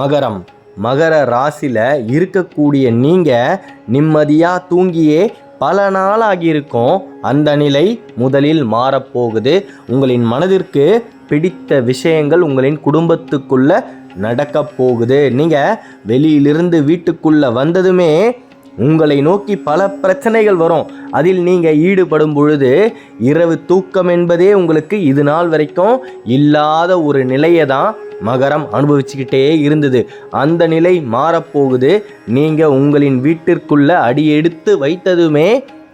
மகரம். மகர ராசியில் இருக்கக்கூடிய நீங்கள் நிம்மதியாக தூங்கியே பல நாளாகியிருக்கும். அந்த நிலை முதலில் மாறப்போகுது. உங்களின் மனதிற்கு பிடித்த விஷயங்கள் உங்களின் குடும்பத்துக்குள்ளே நடக்கப் போகுது நீங்கள் வெளியிலிருந்து வீட்டுக்குள்ளே வந்ததுமே உங்களை நோக்கி பல பிரச்சனைகள் வரும். அதில் நீங்கள் ஈடுபடும் பொழுது இரவு தூக்கம் என்பதே உங்களுக்கு இது நாள் வரைக்கும் இல்லாத ஒரு நிலையை தான் மகரம் அனுபவிச்சுக்கிட்டே இருந்தது. அந்த நிலை மாறப்போகுது. நீங்கள் உங்களின் வீட்டிற்குள்ள அடியெடுத்து வைத்ததுமே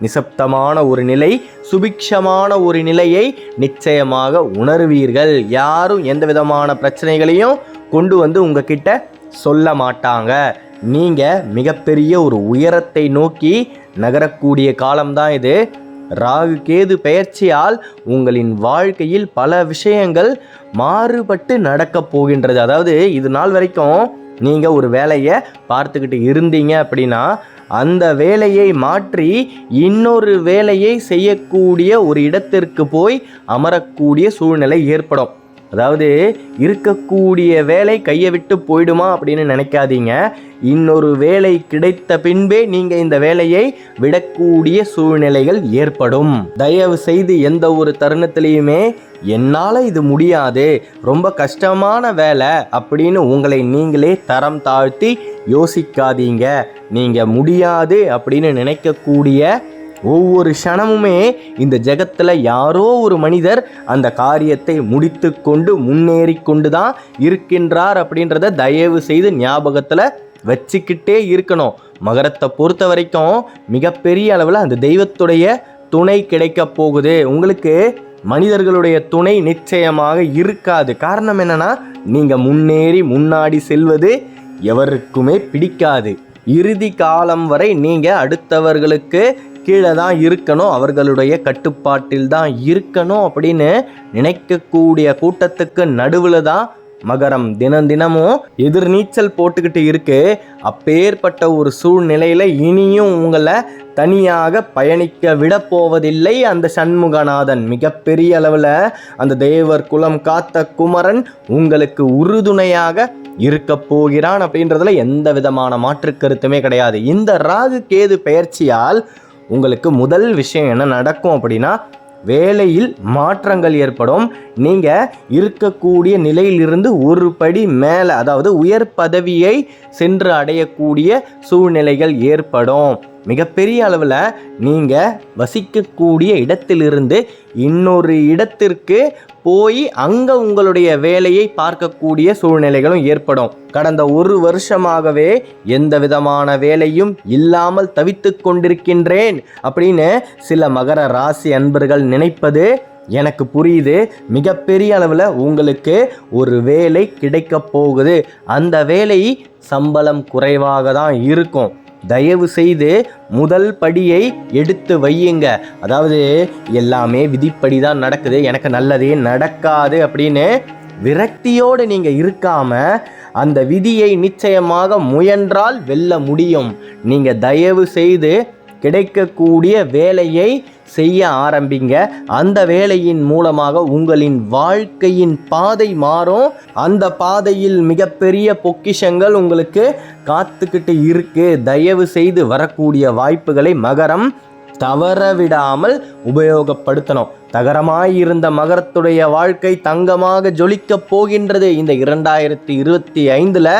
நிசப்தமான ஒரு நிலை சுபிக்ஷமான ஒரு நிலையை நிச்சயமாக உணர்வீர்கள். யாரும் எந்த விதமான பிரச்சனைகளையும் கொண்டு வந்து உங்ககிட்ட சொல்ல மாட்டாங்க. நீங்கள் மிகப்பெரிய ஒரு உயரத்தை நோக்கி நகரக்கூடிய காலம்தான் இது. ராகு கேது பெயர்ச்சியால் உங்களின் வாழ்க்கையில் பல விஷயங்கள் மாறுபட்டு நடக்கப் போகின்றது. அதாவது இது நாள் வரைக்கும் நீங்கள் ஒரு வேலையை பார்த்துக்கிட்டு இருந்தீங்க அப்படின்னா அந்த வேலையை மாற்றி இன்னொரு வேலையை செய்யக்கூடிய ஒரு இடத்திற்கு போய் அமரக்கூடிய சூழ்நிலை ஏற்படும். அதாவது இருக்கக்கூடிய வேலை கையை விட்டு போயிடுமா அப்படின்னு நினைக்காதீங்க. இன்னொரு வேலை கிடைத்த பின்பே நீங்கள் இந்த வேலையை விடக்கூடிய சூழ்நிலைகள் ஏற்படும். தயவு செய்து எந்த ஒரு தருணத்திலையுமே என்னால் இது முடியாது. ரொம்ப கஷ்டமான வேலை அப்படின்னு உங்களை நீங்களே தரம் தாழ்த்தி யோசிக்காதீங்க. நீங்கள் முடியாது அப்படின்னு நினைக்கக்கூடிய ஒவ்வொரு க்ஷணமுமே இந்த ஜெகத்தில் யாரோ ஒரு மனிதர் அந்த காரியத்தை முடித்து கொண்டு முன்னேறி கொண்டு தான் இருக்கின்றார் அப்படின்றத தயவு செய்து ஞாபகத்தில் வச்சுக்கிட்டே இருக்கணும். மகரத்தை பொறுத்த வரைக்கும் மிகப்பெரிய அளவில் அந்த தெய்வத்துடைய துணை கிடைக்க போகுது. உங்களுக்கு மனிதர்களுடைய துணை நிச்சயமாக இருக்காது. காரணம் என்னன்னா நீங்கள் முன்னேறி முன்னாடி செல்வது எவருக்குமே பிடிக்காது. இறுதி காலம் வரை நீங்கள் அடுத்தவர்களுக்கு கீழே தான் இருக்கணும் அவர்களுடைய கட்டுப்பாட்டில் தான் இருக்கணும் அப்படின்னு நினைக்கக்கூடிய கூட்டத்துக்கு நடுவில் தான் மகரம் தினம் தினமும் எதிர்நீச்சல் போட்டுக்கிட்டு இருக்கு. அப்பேற்பட்ட ஒரு சூழ்நிலையில் இனியும் உங்களை தனியாக பயணிக்க விட போவதில்லை அந்த சண்முகநாதன். மிகப்பெரிய அளவில் அந்த தேவர் குலம் காத்த குமரன் உங்களுக்கு உறுதுணையாக இருக்க போகிறான் அப்படின்றதுல எந்த விதமான மாற்று கருத்துமே கிடையாது. இந்த ராகு கேது பெயர்ச்சியால் உங்களுக்கு முதல் விஷயம் என்ன நடக்கும் அப்படின்னா வேலையில் மாற்றங்கள் ஏற்படும். நீங்கள் இருக்கக்கூடிய நிலையிலிருந்து ஒரு படி மேலே அதாவது உயர் பதவியை சென்று அடையக்கூடிய சூழ்நிலைகள் ஏற்படும். மிகப்பெரிய அளவில் நீங்கள் வசிக்கக்கூடிய இடத்திலிருந்து இன்னொரு இடத்திற்கு போய் அங்கே உங்களுடைய வேலையை பார்க்கக்கூடிய சூழ்நிலைகளும் ஏற்படும். கடந்த ஒரு வருஷமாகவே எந்த விதமான வேலையும் இல்லாமல் தவித்து கொண்டிருக்கின்றேன் அப்படின்னு சில மகர ராசி அன்பர்கள் நினைப்பது எனக்கு புரியுது. மிகப்பெரிய அளவில் உங்களுக்கு ஒரு வேலை கிடைக்க போகுது. அந்த வேலை சம்பளம் குறைவாக தான் இருக்கும். தயவு செய்து முதல் படியை எடுத்து வையுங்க. அதாவது எல்லாமே விதிப்படி தான் நடக்குது. எனக்கு நல்லதே நடக்காது அப்படின்னு விரக்தியோடு நீங்கள் இருக்காம அந்த விதியை நிச்சயமாக முயன்றால் வெல்ல முடியும். நீங்கள் தயவு செய்து கிடைக்கக்கூடிய வேலையை செய்ய ஆரம்பிங்க. அந்த வேலையின் மூலமாக உங்களின் வாழ்க்கையின் பாதை மாறும். அந்த பாதையில் மிகப்பெரிய பொக்கிஷங்கள் உங்களுக்கு காத்துக்கிட்டு இருக்கு. தயவு செய்து வரக்கூடிய வாய்ப்புகளை மகரம் தவற விடாமல் உபயோகப்படுத்தணும். தகரமாயிருந்த மகரத்துடைய வாழ்க்கை தங்கமாக ஜொலிக்கப் போகின்றது. இந்த இரண்டாயிரத்தி இருபத்தி ஐந்தில்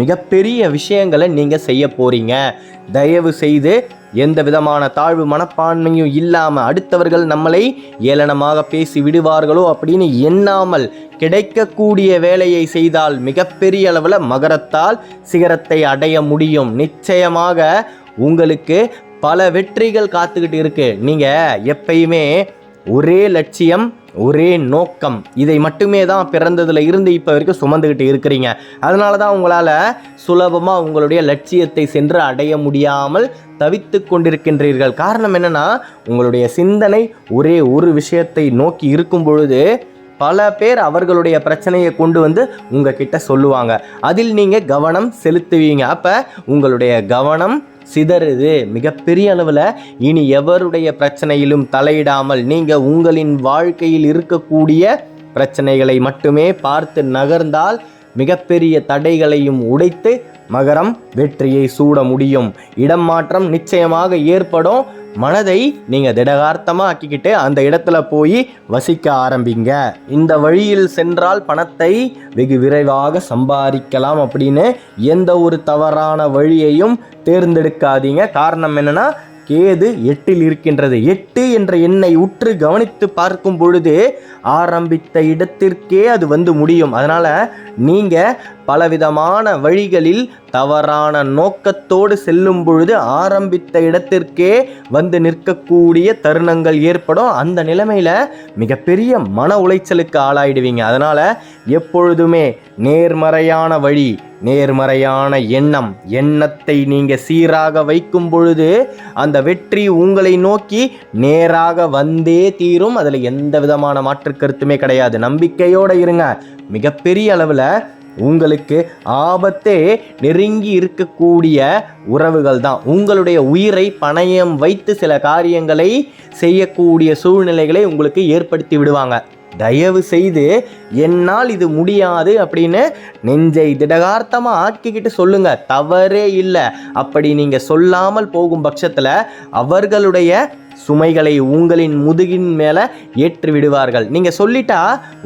மிகப்பெரிய விஷயங்களை நீங்கள் செய்ய போகிறீங்க தயவு செய்து எந்த விதமான தாழ்வு மனப்பான்மையும் இல்லாமல் அடுத்தவர்கள் நம்மளை ஏளனமாக பேசி விடுவார்களோ அப்படின்னு எண்ணாமல் கிடைக்கக்கூடிய வேலையை செய்தால் மிகப்பெரிய அளவில் மகரத்தால் சிகரத்தை அடைய முடியும். நிச்சயமாக உங்களுக்கு பல வெற்றிகள் காத்துக்கிட்டு இருக்கு. நீங்கள் எப்பயுமே ஒரே லட்சியம் ஒரே நோக்கம். இதை மட்டுமே தான் பிறந்ததில் இருந்து இப்போ வரைக்கும் சுமந்துக்கிட்டு இருக்கிறீங்க. அதனால தான் உங்களால் சுலபமாக உங்களுடைய லட்சியத்தை சென்று அடைய முடியாமல் தவித்து கொண்டிருக்கின்றீர்கள். காரணம் என்னென்னா உங்களுடைய சிந்தனை ஒரே ஒரு விஷயத்தை நோக்கி இருக்கும் பொழுது பல பேர் அவர்களுடைய பிரச்சனையை கொண்டு வந்து உங்ககிட்ட சொல்லுவாங்க. அதில் நீங்கள் கவனம் செலுத்துவீங்க. அப்போ உங்களுடைய கவனம் சிதறுது. மிகப்பெரிய அளவில் இனி எவருடைய பிரச்சனையிலும் தலையிடாமல் நீங்கள் உங்களின் வாழ்க்கையில் இருக்கக்கூடிய பிரச்சனைகளை மட்டுமே பார்த்து நகர்ந்தால் மிகப்பெரிய தடைகளையும் உடைத்து மகரம் வெற்றியை சூட முடியும். இடம் மாற்றம் நிச்சயமாக ஏற்படும். மனதை நீங்கள் திடகார்த்தமாக ஆக்கிக்கிட்டு அந்த இடத்துல போய் வசிக்க ஆரம்பிங்க. இந்த வழியில் சென்றால் பணத்தை வெகு விரைவாக சம்பாதிக்கலாம் அப்படின்னு எந்த ஒரு தவறான வழியையும் தேர்ந்தெடுக்காதீங்க. காரணம் என்னன்னா கேது எட்டில் இருக்கின்றது. எட்டு என்ற எண்ணை உற்று கவனித்து பார்க்கும் பொழுது ஆரம்பித்த இடத்திற்கே அது வந்து முடியும். அதனால் நீங்கள் பலவிதமான வழிகளில் தவறான நோக்கத்தோடு செல்லும் பொழுது ஆரம்பித்த இடத்திற்கே வந்து நிற்கக்கூடிய தருணங்கள் ஏற்படும். அந்த நிலைமையில் மிகப்பெரிய மன உளைச்சலுக்கு ஆளாயிடுவீங்க. அதனால் எப்பொழுதுமே நேர்மறையான வழி நேர்மறையான எண்ணம் எண்ணத்தை நீங்க சீராக வைக்கும் பொழுது அந்த வெற்றி உங்களை நோக்கி நேராக வந்தே தீரும். அதில் எந்த விதமான மாற்று கருத்துமே கிடையாது. நம்பிக்கையோடு இருங்க. மிகப்பெரிய அளவில் உங்களுக்கு ஆபத்தே நெருங்கி இருக்கக்கூடிய உறவுகள் தான். உங்களுடைய உயிரை பணயம் வைத்து சில காரியங்களை செய்யக்கூடிய சூழ்நிலைகளை உங்களுக்கு ஏற்படுத்தி விடுவாங்க. தயவு செய்து என்னால் இது முடியாது அப்படின்னு நெஞ்சை திடகார்த்தமாக ஆக்கிக்கிட்டு சொல்லுங்க. தவறே இல்லை. அப்படி நீங்கள் சொல்லாமல் போகும் பட்சத்தில் அவர்களுடைய சுமைகளை உங்களின் முதுகின் மேலே ஏற்றி விடுவார்கள். நீங்கள் சொல்லிட்டா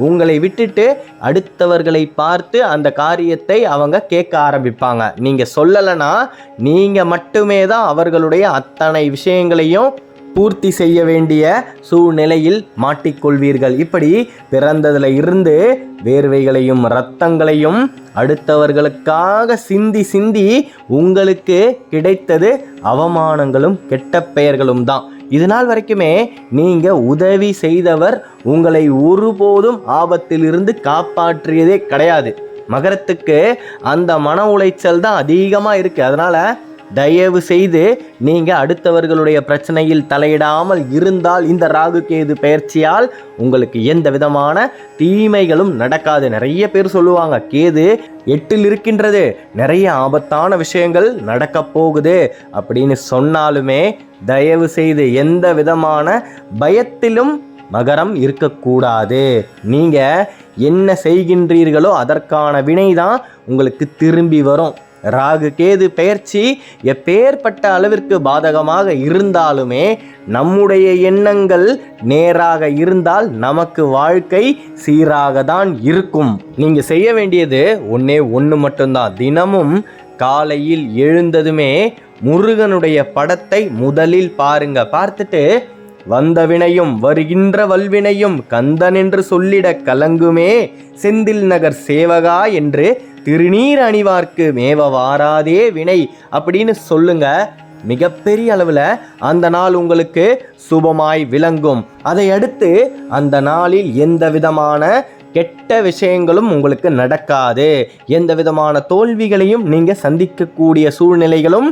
உங்களை விட்டுட்டு அடுத்தவர்களை பார்த்து அந்த காரியத்தை அவங்க கேட்க ஆரம்பிப்பாங்க. நீங்கள் சொல்லலைன்னா நீங்கள் மட்டுமே தான் அவர்களுடைய அத்தனை விஷயங்களையும் பூர்த்தி செய்ய வேண்டிய சூழ்நிலையில் மாட்டிக்கொள்வீர்கள். இப்படி பிறந்ததில் இருந்து வேர்வைகளையும் இரத்தங்களையும் அடுத்தவர்களுக்காக சிந்தி சிந்தி உங்களுக்கு கிடைத்தது அவமானங்களும் கெட்ட பெயர்களும் தான். இது நாள் வரைக்குமே நீங்கள் உதவி செய்தவர் உங்களை ஒருபோதும் ஆபத்திலிருந்து காப்பாற்றியதே கிடையாது. மகரத்துக்கு அந்த மன உளைச்சல் தான் அதிகமாக இருக்குது அதனால் தயவு செய்து நீங்க அடுத்தவர்களுடைய பிரச்சனையில் தலையிடாமல் இருந்தால் இந்த ராகு கேது பயிற்சியால் உங்களுக்கு எந்த விதமான தீமைகளும் நடக்காது. நிறைய பேர் சொல்லுவாங்க கேது எட்டில் இருக்கின்றது நிறைய ஆபத்தான விஷயங்கள் நடக்க போகுது அப்படின்னு சொன்னாலுமே தயவு செய்து எந்த விதமான பயத்திலும் மகரம் இருக்கக்கூடாது. நீங்கள் என்ன செய்கின்றீர்களோ அதற்கான வினை தான் உங்களுக்கு திரும்பி வரும். ராகு கேது பெயர்ச்சி எப்பேற்பட்ட அளவிற்கு பாதகமாக இருந்தாலுமே நம்முடைய எண்ணங்கள் நேராக இருந்தால் நமக்கு வாழ்க்கை சீராக தான் இருக்கும். நீங்க செய்ய வேண்டியது ஒன்னே ஒன்று மட்டும்தான். தினமும் காலையில் எழுந்ததுமே முருகனுடைய படத்தை முதலில் பாருங்க. பார்த்துட்டு வந்த வினையும் வருகின்ற வல்வினையும் கந்தன் என்று சொல்லிட கலங்குமே. செந்தில் நகர் சேவகா என்று திருநீர் அணிவார்க்கு மேவ வாராதே வினை அப்படின்னு சொல்லுங்க. மிகப்பெரிய அளவில் அந்த நாள் உங்களுக்கு சுபமாய் விளங்கும். அதையடுத்து அந்த நாளில் எந்த விதமான கெட்ட விஷயங்களும் உங்களுக்கு நடக்காது. எந்த விதமான தோல்விகளையும் நீங்கள் சந்திக்கக்கூடிய சூழ்நிலைகளும்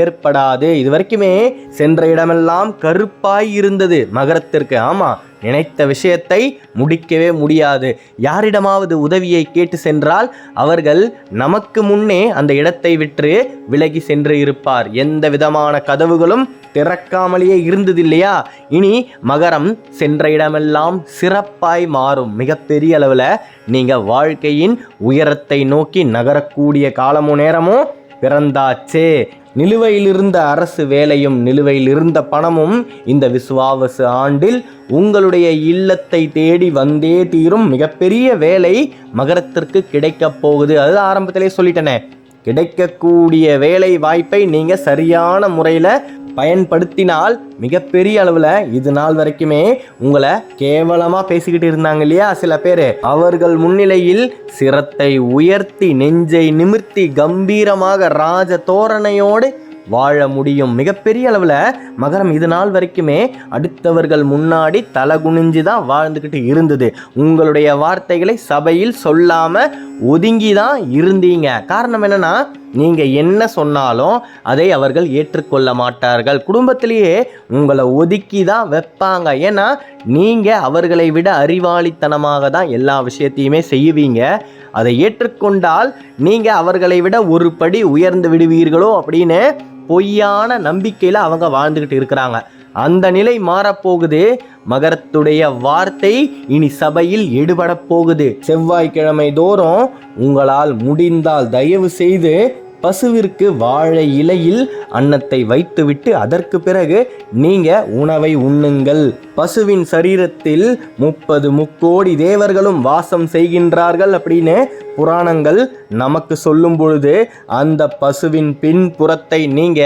ஏற்படாது. இது வரைக்குமே சென்ற இடமெல்லாம் கருப்பாய் இருந்தது மகரத்திற்கு. ஆமாம் நினைத்த விஷயத்தை முடிக்கவே முடியாது. யாரிடமாவது உதவியை கேட்டு சென்றால் அவர்கள் நமக்கு முன்னே அந்த இடத்தை விற்று விலகி சென்று இருப்பார். எந்த விதமான கதவுகளும் திறக்காமலேயே இருந்தது இல்லையா இனி மகரம் சென்ற இடமெல்லாம் சிறப்பாய் மாறும். மிகப்பெரிய அளவில் நீங்கள் வாழ்க்கையின் உயரத்தை நோக்கி நகரக்கூடிய காலமும் நேரமும் பிறந்தாச்சே. நிலுவையிலிருந்த அரசு வேலையும் நிலுவையில் இருந்த பணமும் இந்த விசுவாவசு ஆண்டில் உங்களுடைய இல்லத்தை தேடி வந்தே தீரும் மிகப்பெரிய வேலை மகரத்திற்கு கிடைக்கப் போகுது. அது ஆரம்பத்திலே சொல்லிட்டேனே. கிடைக்கக்கூடிய வேலை வாய்ப்பை நீங்கள் சரியான முறையில் பயன்படுத்தினால் மிகப்பெரிய அளவில் இது நாள் வரைக்குமே உங்களை கேவலமாக பேசிக்கிட்டு இருந்தாங்க இல்லையா சில பேர். அவர்கள் முன்னிலையில் சிரத்தை உயர்த்தி நெஞ்சை நிமிர்த்தி கம்பீரமாக ராஜ தோரணையோடு வாழ முடியும். மிகப்பெரிய அளவில் மகரம் இது நாள் வரைக்குமே அடுத்தவர்கள் முன்னாடி தலை குனிஞ்சு தான் வாழ்ந்துக்கிட்டு இருந்தது. உங்களுடைய வார்த்தைகளை சபையில் சொல்லாமல் ஒதுங்கி தான் இருந்தீங்க. காரணம் என்னன்னா நீங்கள் என்ன சொன்னாலும் அதை அவர்கள் ஏற்றுக்கொள்ள மாட்டார்கள். குடும்பத்திலேயே உங்களை ஒதுக்கி தான் வைப்பாங்க. ஏன்னா நீங்கள் அவர்களை விட அறிவாளித்தனமாக தான் எல்லா விஷயத்தையுமே செய்வீங்க. அதை ஏற்றுக்கொண்டால் நீங்கள் அவர்களை விட ஒரு படி உயர்ந்து விடுவீர்களோ அப்படின்னு பொய்யான நம்பிக்கையில் அவங்க வாழ்ந்துக்கிட்டு இருக்கிறாங்க. அந்த நிலை மாறப்போகுது. மகரத்துடைய வார்த்தை இனி சபையில் எடுபடப் போகுது செவ்வாய்க்கிழமை தோறும் உங்களால் முடிந்தால் தயவு செய்து பசுவிற்கு வாழை இலையில் அன்னத்தை வைத்துவிட்டு அதற்கு பிறகு நீங்க உணவை உண்ணுங்கள். பசுவின் சரீரத்தில் முப்பது முக்கோடி தேவர்களும் வாசம் செய்கின்றார்கள் அப்படின்னு புராணங்கள் நமக்கு சொல்லும் பொழுது அந்த பசுவின் பின்புறத்தை நீங்க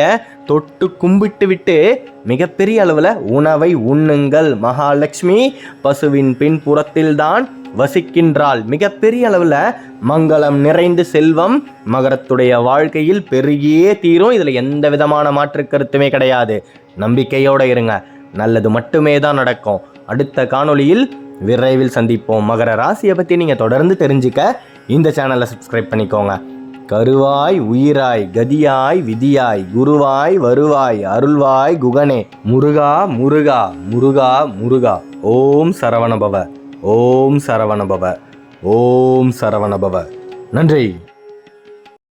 தொட்டு கும்பிட்டு விட்டு மிகப்பெரிய அளவில் உணவை உண்ணுங்கள். மகாலட்சுமி பசுவின் பின்புறத்தில்தான் வசிக்கின்றாள். மிகப்பெரிய அளவில் மங்களம் நிறைந்து செல்வம். மகரத்துடைய வாழ்க்கையில் பெருகியே தீரும். இதில் எந்த விதமான மாற்று கருத்துமே கிடையாது. நம்பிக்கையோடு இருங்க. நல்லது மட்டுமே தான் நடக்கும். அடுத்த காணொளியில் விரைவில் சந்திப்போம். மகர ராசியை பற்றி நீங்கள் தொடர்ந்து தெரிஞ்சுக்க இந்த சேனலை சப்ஸ்கிரைப் பண்ணிக்கோங்க. கருவாய் உயிராய் கதியாய் விதியாய் குருவாய் வருவாய் அருள்வாய் குகனே. முருகா முருகா முருகா முருகா. ஓம் சரவணபவ. ஓம் சரவணபவ. ஓம் சரவணபவ. நன்றி.